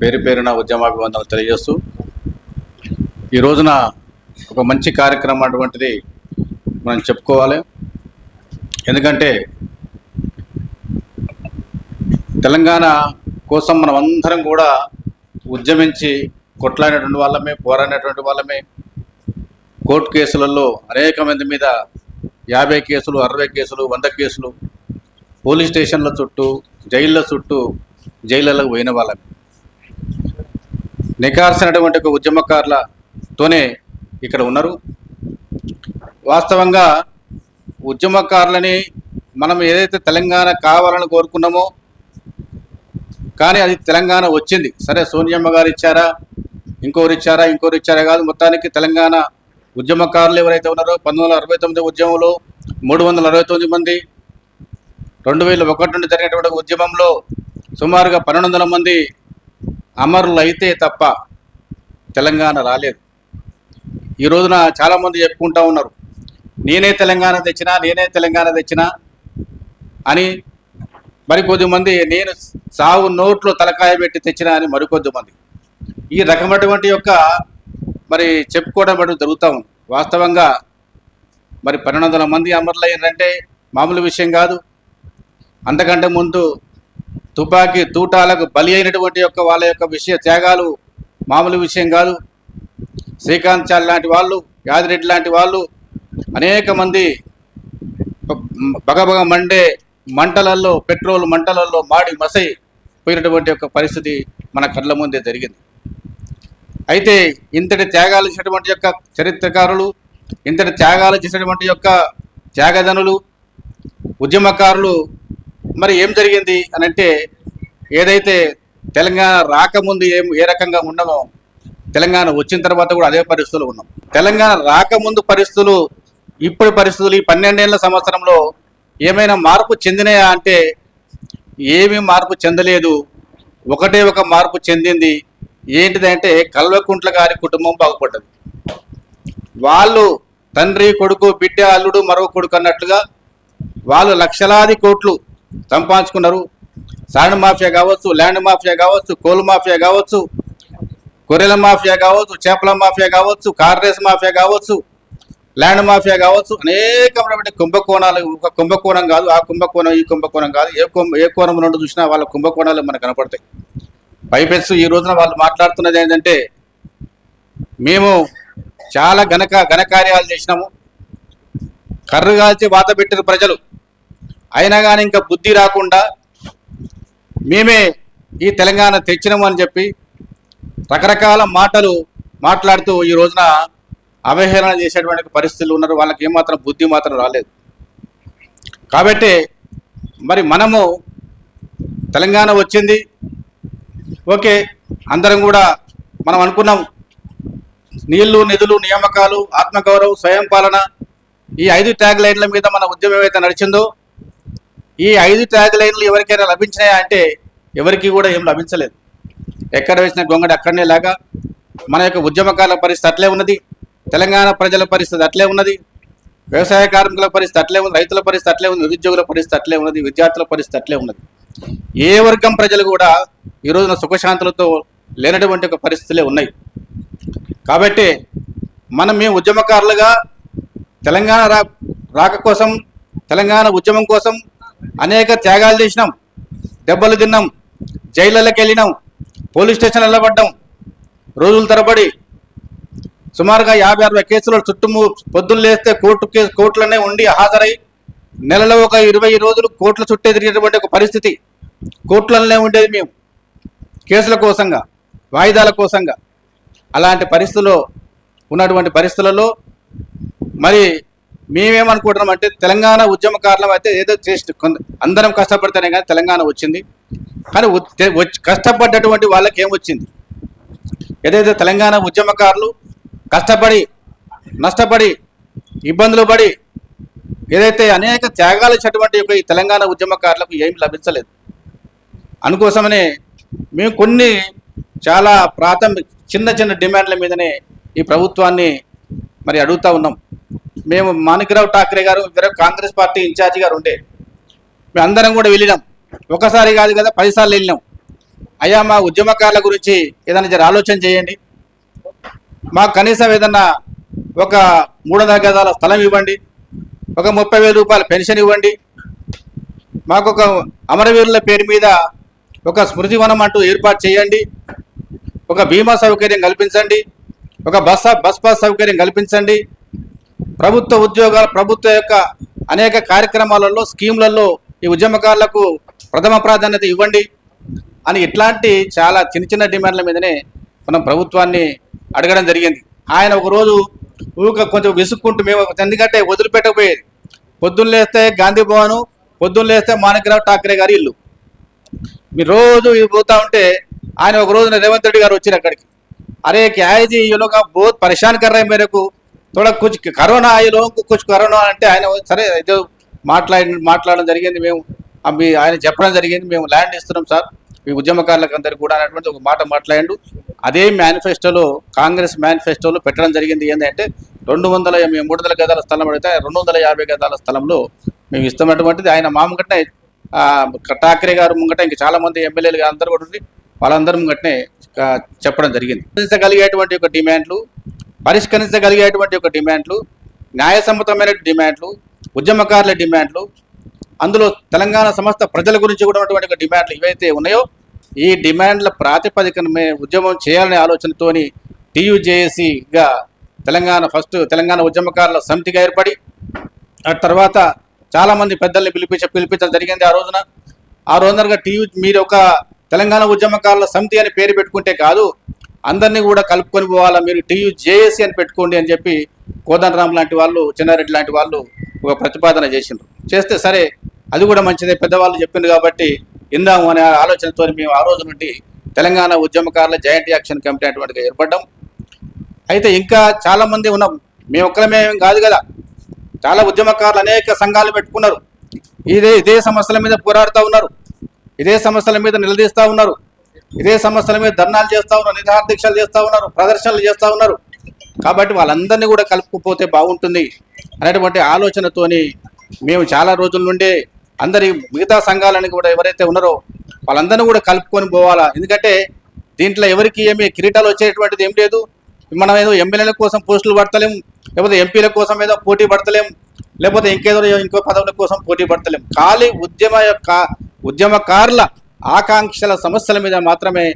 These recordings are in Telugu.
పేరు పేరున ఉద్యమాభివందనలు తెలియజేస్తూ ఈ రోజున ఒక మంచి కార్యక్రమం అటువంటిది మనం చెప్పుకోవాలి. ఎందుకంటే తెలంగాణ కోసం మనం అందరం కూడా ఉద్యమించి కొట్లాడినటువంటి వాళ్ళమే పోరాడినటువంటి వాళ్ళమే. కోర్టు కేసులలో అనేక మంది మీద యాభై కేసులు అరవై కేసులు వంద కేసులు పోలీస్ స్టేషన్ల చుట్టూ జైళ్ళ చుట్టూ జైళ్ళకు పోయిన వాళ్ళమే. నికార్సినటువంటి ఒక ఉద్యమకారులతోనే ఇక్కడ ఉన్నారు. వాస్తవంగా ఉద్యమకారులని మనం ఏదైతే తెలంగాణ కావాలని కోరుకున్నామో కానీ అది తెలంగాణ వచ్చింది. సరే సోనియమ్మ గారు ఇచ్చారా? ఇంకోరు ఇచ్చారా? ఇంకోరు ఇచ్చారా కాదు. మొత్తానికి తెలంగాణ ఉద్యమకారులు ఎవరైతే ఉన్నారో పంతొమ్మిది వందల అరవై తొమ్మిది ఉద్యమంలో మూడు వందల అరవై తొమ్మిది మంది రెండు వేల ఒకటి నుండి జరిగినటువంటి ఉద్యమంలో సుమారుగా పన్నెండు వందల మంది అమరులు అయితే తప్ప తెలంగాణ రాలేదు. ఈ రోజున చాలామంది చెప్పుకుంటా ఉన్నారు నేనే తెలంగాణ తెచ్చినా నేనే తెలంగాణ తెచ్చినా అని మరికొద్ది మంది నేను సాగు నోట్లో తలకాయ పెట్టి తెచ్చినా అని మరికొద్ది మంది ఈ రకమైనటువంటి యొక్క మరి చెప్పుకోవడం అటు జరుగుతూ ఉంది. వాస్తవంగా మరి పన్నెండు వందల మంది అమరులయ్యారంటే మామూలు విషయం కాదు. అంతకంటే ముందు తుపాకీ తూటాలకు బలి అయినటువంటి యొక్క వాళ్ళ యొక్క విషయ త్యాగాలు మామూలు విషయం కాదు. శ్రీకాంత్ చాల్ లాంటి వాళ్ళు యాదిరెడ్డి లాంటి వాళ్ళు అనేక మంది బగబగ మండే మంటలల్లో పెట్రోల్ మంటలల్లో మాడి మసై పోయినటువంటి యొక్క పరిస్థితి మన కళ్ళ ముందే జరిగింది. అయితే ఇంతటి త్యాగాలు చేసినటువంటి యొక్క చరిత్రకారులు ఇంతటి త్యాగాలు చేసినటువంటి యొక్క త్యాగధనులు ఉద్యమకారులు మరి ఏం జరిగింది అని అంటే ఏదైతే తెలంగాణ రాకముందు ఏం ఏ రకంగా ఉన్నామో తెలంగాణ వచ్చిన తర్వాత కూడా అదే పరిస్థితులు ఉన్నాం. తెలంగాణ రాకముందు పరిస్థితులు ఇప్పుడు పరిస్థితులు ఈ పన్నెండేళ్ళ సంవత్సరంలో ఏమైనా మార్పు చెందినాయా అంటే ఏమీ మార్పు చెందలేదు. ఒకటే ఒక మార్పు చెందింది. ఏంటిదంటే కల్వకుంట్ల గారి కుటుంబం బాగుపడ్డది. వాళ్ళు తండ్రి కొడుకు బిడ్డ అల్లుడు మరో కొడుకు అన్నట్లుగా వాళ్ళు లక్షలాది కోట్లు సంపాదించుకున్నారు. సాండ్ మాఫియా కావచ్చు ల్యాండ్ మాఫియా కావచ్చు కోల్ మాఫియా కావచ్చు గొర్రెల మాఫియా కావచ్చు చేపల మాఫియా కావచ్చు కార్ రేస్ మాఫియా కావచ్చు ల్యాండ్ మాఫియా కావచ్చు అనేకమైనటువంటి కుంభకోణాలు ఒక కుంభకోణం కాదు ఆ కుంభకోణం ఈ కుంభకోణం కాదు ఏ కుంభ ఏ కోణం నుండి చూసినా వాళ్ళ కుంభకోణాలు మనకు కనపడతాయి. పైపెట్స్ ఈ రోజున వాళ్ళు మాట్లాడుతున్నది ఏంటంటే మేము చాలా ఘనక ఘనకార్యాలు చేసినాము. కర్రు కాల్చి వాత పెట్టిన ప్రజలు. అయినా కానీ ఇంకా బుద్ధి రాకుండా మేమే ఈ తెలంగాణ తెచ్చినామని అని చెప్పి రకరకాల మాటలు మాట్లాడుతూ ఈ రోజున అవహేళన చేసేటువంటి పరిస్థితులు ఉన్నారు. వాళ్ళకి ఏమాత్రం బుద్ధి మాత్రం రాలేదు. కాబట్టి మరి మనము తెలంగాణ వచ్చింది. ఓకే అందరం కూడా మనం అనుకున్నాం నీళ్ళు నిధులు నియామకాలు ఆత్మగౌరవం స్వయం పాలన ఈ ఐదు ట్యాగ్ లైన్ల మీద మన ఉద్యమం అయితే నడిచిందో ఈ ఐదు ట్యాగ్ లైన్లు ఎవరికైనా లభించినాయా అంటే ఎవరికి కూడా ఏం లభించలేదు. ఎక్కడ వేసిన గొంగడి అక్కడనే లాగా మన యొక్క ఉద్యమకాల పరిస్థితి అట్లే ఉన్నది తెలంగాణ ప్రజల పరిస్థితి అట్లే ఉన్నది వ్యవసాయ కార్మికుల పరిస్థితి అట్లే ఉంది రైతుల పరిస్థితి అట్లే ఉంది నిరుద్యోగుల పరిస్థితి అట్లే ఉన్నది విద్యార్థుల పరిస్థితి అట్లే ఉన్నది. ఏ వర్గం ప్రజలు కూడా ఈ రోజున సుఖశాంతులతో లేనటువంటి ఒక పరిస్థితులే ఉన్నాయి. కాబట్టి మనం మేము ఉద్యమకారులుగా తెలంగాణ రా రాక కోసం తెలంగాణ ఉద్యమం కోసం అనేక త్యాగాలు చేసినాం. దెబ్బలు తిన్నాం. జైళ్ళకి వెళ్ళినాం. పోలీస్ స్టేషన్ వెళ్ళబడ్డాం రోజుల తరబడి సుమారుగా యాభై అరవై కేసులు చుట్టుము పొద్దున్న లేస్తే కోర్టు కేసు కోర్టులోనే ఉండి హాజరై నెలలో ఒక ఇరవై రోజులు కోర్టుల చుట్టే తిరిగినటువంటి ఒక పరిస్థితి. కోర్టులలోనే ఉండేది మేము. కేసుల కోసంగా వాయిదాల కోసంగా. అలాంటి పరిస్థితుల్లో ఉన్నటువంటి పరిస్థితులలో మరి మేమేమనుకుంటున్నాం అంటే తెలంగాణ ఉద్యమకారులం అయితే ఏదో చేసి అందరం కష్టపడితేనే కానీ తెలంగాణ వచ్చింది. కానీ కష్టపడ్డటువంటి వాళ్ళకి ఏం వచ్చింది? ఏదైతే తెలంగాణ ఉద్యమకారులు కష్టపడి నష్టపడి ఇబ్బందులు పడి ఏదైతే అనేక త్యాగాలు ఇచ్చినటువంటి ఈ తెలంగాణ ఉద్యమకారులకు ఏం లభించలేదు. అందుకోసమనే మేము కొన్ని చాలా ప్రాథమిక చిన్న చిన్న డిమాండ్ల మీదనే ఈ ప్రభుత్వాన్ని మరి అడుగుతా ఉన్నాం. మేము మాణిక్రావు ఠాక్రే గారు కాంగ్రెస్ పార్టీ ఇన్ఛార్జి గారు ఉండే. మేము అందరం కూడా వెళ్ళినాం. ఒకసారి కాదు కదా పదిసార్లు వెళ్ళినాం. అయ్యా మా ఉద్యమకారుల గురించి ఏదైనా జర ఆలోచన చేయండి. మాకు కనీసం ఏదన్నా ఒక మూడు వందల గదాల స్థలం ఇవ్వండి. ఒక ముప్పై వేల రూపాయల పెన్షన్ ఇవ్వండి. మాకు ఒక అమరవీరుల పేరు మీద ఒక స్మృతి వనం అంటూ ఏర్పాటు చేయండి. ఒక బీమా సౌకర్యం కల్పించండి. ఒక బస్ బస్ పాస్ సౌకర్యం కల్పించండి. ప్రభుత్వ ఉద్యోగాలు ప్రభుత్వ యొక్క అనేక కార్యక్రమాలలో స్కీములలో ఈ ఉద్యమకారులకు ప్రథమ ప్రాధాన్యత ఇవ్వండి అని ఇట్లాంటి చాలా చిన్న చిన్న డిమాండ్ల మీదనే మనం ప్రభుత్వాన్ని అడగడం జరిగింది. ఆయన ఒకరోజు ఊక కొంచెం విసుక్కుంటూ మేము ఎందుకంటే వదిలిపెట్టకపోయేది. పొద్దున్న లేస్తే గాంధీ భవన్ పొద్దున్న లేస్తే మాణిక్రావు ఠాకరే గారి ఇల్లు. మీరు రోజు ఇది పోతా ఉంటే ఆయన ఒకరోజు రేవంత్ రెడ్డి గారు వచ్చారు అక్కడికి. అరే క్యాజీ ఈలోగా బోత్ పరేషాన్ మేరకు थोड़ा कुछ కరోనా ఆయన लोगों కరోనా అంటే ఆయన సరే ఏదో మాట్లాడి మాట్లాడడం జరిగింది. మేము మీ ఆయన చెప్పడం జరిగింది. మేము ల్యాండ్ ఇస్తున్నాం సార్. మీ ఉద్యమకారులకు అందరికి కూడా అనేటువంటి ఒక మాట మాట్లాడండు. అదే మేనిఫెస్టోలో కాంగ్రెస్ మేనిఫెస్టోలో పెట్టడం జరిగింది. ఏంటంటే రెండు వందల మేము మూడు వందల గదాల స్థలం అడిగితే రెండు వందల యాభై గదాల స్థలంలో మేము ఇస్తున్నటువంటిది. ఆయన మామగట్నే ఠాక్రే గారు ముంగట ఇంకా చాలామంది ఎమ్మెల్యేలు అందరూ కూడా ఉండి వాళ్ళందరూ ముంగట్నే చెప్పడం జరిగింది. కలిగేటువంటి ఒక డిమాండ్లు పరిష్కరించగలిగేటువంటి ఒక డిమాండ్లు న్యాయసమ్మతమైన డిమాండ్లు ఉద్యమకారుల డిమాండ్లు అందులో తెలంగాణ సమస్త ప్రజల గురించి కూడా ఉన్నటువంటి ఒక డిమాండ్లు ఏవైతే ఉన్నాయో ఈ డిమాండ్ల ప్రాతిపదికన ఉద్యమం చేయాలనే ఆలోచనతోని టీయూజేఏసీగా తెలంగాణ ఫస్ట్ తెలంగాణ ఉద్యమకారుల సమితిగా ఏర్పడి ఆ తర్వాత చాలామంది పెద్దల్ని పిలిపించ పిలిపించడం జరిగింది ఆ రోజున. ఆ రోజునగా టీయూ మీరు ఒక తెలంగాణ ఉద్యమకారుల సమితి అని పేరు పెట్టుకుంటే కాదు అందరినీ కూడా కలుపుకొని పోవాలా? మీరు టీయూ జేఏసీ అని పెట్టుకోండి అని చెప్పి కోదండరామ్ లాంటి వాళ్ళు చిన్నారెడ్డి లాంటి వాళ్ళు ఒక ప్రతిపాదన చేసిండ్రు. చేస్తే సరే అది కూడా మంచిదే. పెద్దవాళ్ళు చెప్పింది కాబట్టి ఇందాము అనే ఆలోచనతో మేము ఆ రోజు నుండి తెలంగాణ ఉద్యమకారుల జాయింట్ యాక్షన్ కమిటీ అటువంటిగా ఏర్పడ్డాం. అయితే ఇంకా చాలామంది ఉన్నాం. మేము ఒక్కరమే కాదు కదా. చాలా ఉద్యమకారులు అనేక సంఘాలు పెట్టుకున్నారు. ఇదే ఇదే సమస్యల మీద పోరాడుతూ ఉన్నారు. ఇదే సమస్యల మీద నిలదీస్తూ ఉన్నారు. ఇదే సమస్యల మీద ధర్నాలు చేస్తూ ఉన్నారు నిరాహార దీక్షలు చేస్తూ ఉన్నారు ప్రదర్శనలు చేస్తూ ఉన్నారు. కాబట్టి వాళ్ళందరినీ కూడా కలుపుకుపోతే బాగుంటుంది అనేటువంటి ఆలోచనతోని మేము చాలా రోజుల నుండే అందరి మిగతా సంఘాలని కూడా ఎవరైతే ఉన్నారో వాళ్ళందరినీ కూడా కలుపుకొని పోవాలా? ఎందుకంటే దీంట్లో ఎవరికి ఏమి కిరీటాలు వచ్చేటువంటిది ఏం లేదు. మనం ఏదో ఎమ్మెల్యేల కోసం పోస్టులు పడతలేం లేకపోతే ఎంపీల కోసం ఏదో పోటీ పడతలేం లేకపోతే ఇంకేదో ఇంకో పదవుల కోసం పోటీ పడతలేం. ఖాళీ ఉద్యమ యొక్క ఉద్యమకారుల ఆకాంక్షల సమస్యల మీద మాత్రమే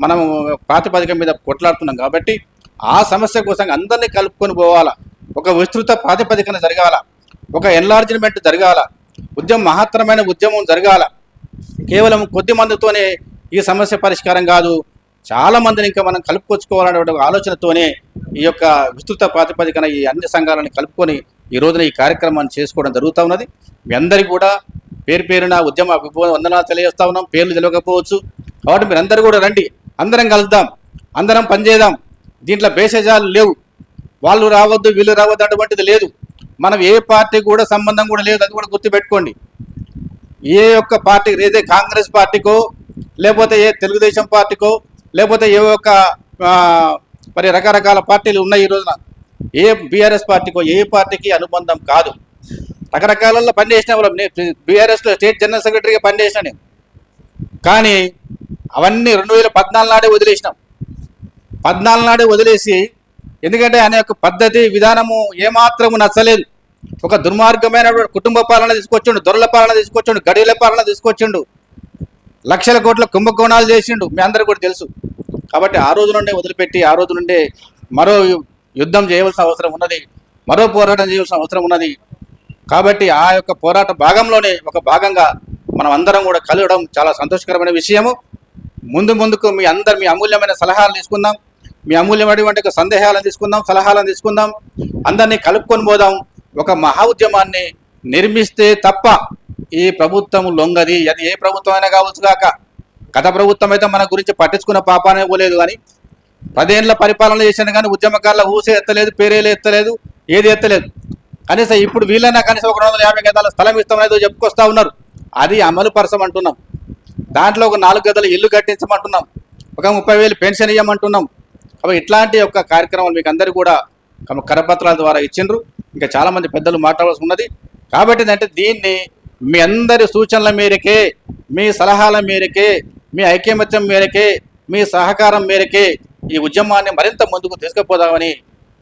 మనము ప్రాతిపదిక మీద కొట్లాడుతున్నాం కాబట్టి ఆ సమస్య కోసం అందరినీ కలుపుకొని పోవాలా. ఒక విస్తృత ప్రాతిపదికన జరగాల. ఒక ఎన్లార్జ్మెంట్ జరగాల. ఉద్యమం మహత్తరమైన ఉద్యమం జరగాల. కేవలం కొద్ది మందితోనే ఈ సమస్య పరిష్కారం కాదు చాలా మందిని ఇంకా మనం కలుపుకొచ్చుకోవాలనే ఒక ఆలోచనతోనే ఈ యొక్క విస్తృత ప్రాతిపదికన ఈ అన్ని సంఘాలను కలుపుకొని ఈ రోజున ఈ కార్యక్రమాన్ని చేసుకోవడం జరుగుతూ ఉన్నది. మీ అందరికీ కూడా పేరు పేరున ఉద్యమ విభో వందనాలు తెలియజేస్తా ఉన్నాం. పేర్లు తెలియకపోవచ్చు కాబట్టి మీరు అందరూ కూడా రండి. అందరం కలుద్దాం. అందరం పనిచేద్దాం దీంట్లో భేషజాలు లేవు. వాళ్ళు రావద్దు వీళ్ళు రావద్దు అటువంటిది లేదు. మనం ఏ పార్టీ కూడా సంబంధం కూడా లేదు. అది కూడా గుర్తుపెట్టుకోండి. ఏ ఒక్క పార్టీ ఏదే కాంగ్రెస్ పార్టీకో లేకపోతే ఏ తెలుగుదేశం పార్టీకో లేకపోతే ఏ ఒక్క మరి రకరకాల పార్టీలు ఉన్నాయి ఈ రోజున. ఏ బీఆర్ఎస్ పార్టీకో ఏ పార్టీకి అనుబంధం కాదు. రకరకాలలో పనిచేసిన వాళ్ళు. బీఆర్ఎస్లో స్టేట్ జనరల్ సెక్రటరీగా పనిచేసిన నేను. కానీ అవన్నీ రెండు వేల పద్నాలుగు నాడే వదిలేసినాం. పద్నాలుగు నాడే వదిలేసి ఎందుకంటే ఆయన యొక్క పద్ధతి విధానము ఏమాత్రము నచ్చలేదు. ఒక దుర్మార్గమైన కుటుంబ పాలన తీసుకొచ్చిండు దొరల పాలన తీసుకొచ్చిండు గడియల పాలన తీసుకొచ్చిండు. లక్షల కోట్ల కుంభకోణాలు చేసిండు. మీ అందరికీ కూడా తెలుసు. కాబట్టి ఆ రోజు నుండే వదిలిపెట్టి ఆ రోజు నుండే మరో యుద్ధం చేయవలసిన అవసరం ఉన్నది. మరో పోరాటం చేయవలసిన అవసరం ఉన్నది. కాబట్టి ఆ యొక్క పోరాట భాగంలోనే ఒక భాగంగా మనం అందరం కూడా కలవడం చాలా సంతోషకరమైన విషయము. ముందు ముందుకు మీ అందరు మీ అమూల్యమైన సలహాలు తీసుకుందాం. మీ అమూల్యమైనటువంటి సందేహాలను తీసుకుందాం సలహాలను తీసుకుందాం. అందరినీ కలుపుకొని పోదాం. ఒక మహా ఉద్యమాన్ని నిర్మిస్తే తప్ప ఈ ప్రభుత్వం లొంగది. అది ఏ ప్రభుత్వం అయినా కావచ్చు కాక గత ప్రభుత్వం అయితే మన గురించి పట్టించుకున్న పాపానే పోలేదు కానీ పదేళ్ళ పరిపాలన చేసిన కానీ ఉద్యమకారుల ఊసే ఎత్తలేదు పేరేలు ఎత్తలేదు ఏది ఎత్తలేదు. కనీసం ఇప్పుడు వీళ్ళైనా కనీసం ఒక రెండు వందల యాభై గదాల స్థలం ఇస్తామనేదో చెప్పుకొస్తా ఉన్నారు. అది అమలు పరచమంటున్నాం దాంట్లో ఒక నాలుగు గదల ఇల్లు కట్టించమంటున్నాం. ఒక ముప్పై వేలు పెన్షన్ ఇవ్వమంటున్నాం అవి ఇట్లాంటి యొక్క కార్యక్రమాలు మీకు అందరూ కూడా కరపత్రాల ద్వారా ఇచ్చిండ్రు. ఇంకా చాలామంది పెద్దలు మాట్లాడాల్సి ఉన్నది. కాబట్టి ఏంటంటే దీన్ని మీ అందరి సూచనల మేరకే మీ సలహాల మేరకే మీ ఐకమత్యం మేరకే మీ సహకారం మేరకే ఈ ఉద్యమాన్ని మరింత ముందుకు తీసుకుపోదామని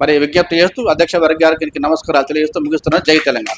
మరి విజ్ఞప్తి చేస్తూ అధ్యక్ష వర్గానికి నమస్కారాలు తెలియజేస్తూ ముగిస్తున్నారు జై తెలంగాణ.